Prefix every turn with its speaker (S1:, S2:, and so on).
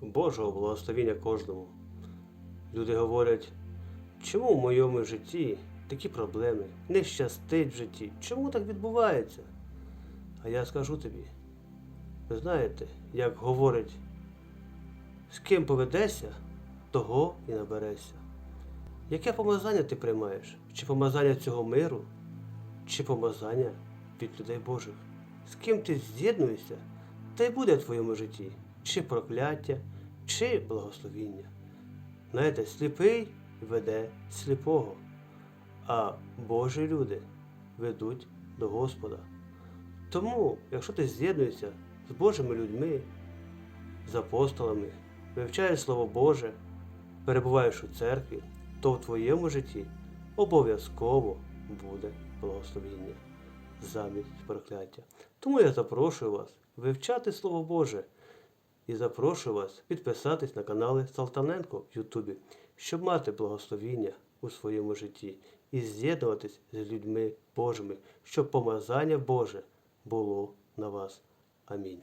S1: Божого благословення кожному. Люди говорять, чому в моєму житті такі проблеми, не щастить в житті, чому так відбувається? А я скажу тобі, ви знаєте, як говорить, з ким поведешся, того і наберешся. Яке помазання ти приймаєш? Чи помазання цього миру, чи помазання від людей Божих? З ким ти з'єднуєшся, та й буде в твоєму житті, чи прокляття, чи благословіння. Знаєте, сліпий веде сліпого, а Божі люди ведуть до Господа. Тому, якщо ти з'єднуєшся з Божими людьми, з апостолами, вивчаєш Слово Боже, перебуваєш у церкві, то в твоєму житті обов'язково буде благословіння замість прокляття. Тому я запрошую вас вивчати Слово Боже і запрошую вас підписатись на канали Салтаненко в Ютубі, щоб мати благословіння у своєму житті і з'єднуватись з людьми Божими, щоб помазання Боже було на вас. Амінь.